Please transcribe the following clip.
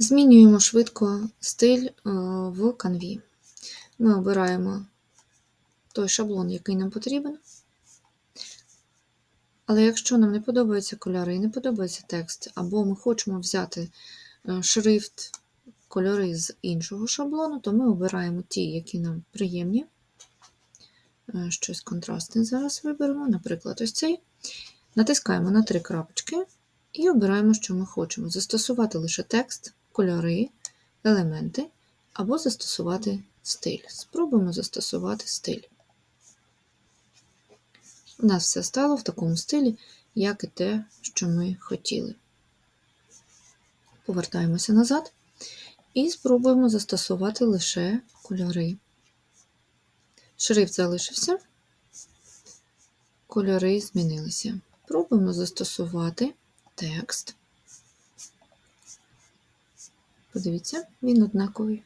Змінюємо швидко стиль е, в канві. Ми обираємо той шаблон, який нам потрібен. Але якщо нам не подобаються кольори і не подобається текст, або ми хочемо взяти е, шрифт, кольори з іншого шаблону, то ми обираємо ті, які нам приємні. Е, Щось контрастне зараз виберемо, наприклад, ось цей. Натискаємо на три крапочки і обираємо, що ми хочемо. Застосувати лише текст, кольори, елементи, або застосувати стиль. Спробуємо застосувати стиль. У нас все стало в такому стилі, як і те, що ми хотіли. Повертаємося назад і спробуємо застосувати лише кольори. Шрифт залишився, кольори змінилися. Пробуємо застосувати текст. Подивіться, він однаковий.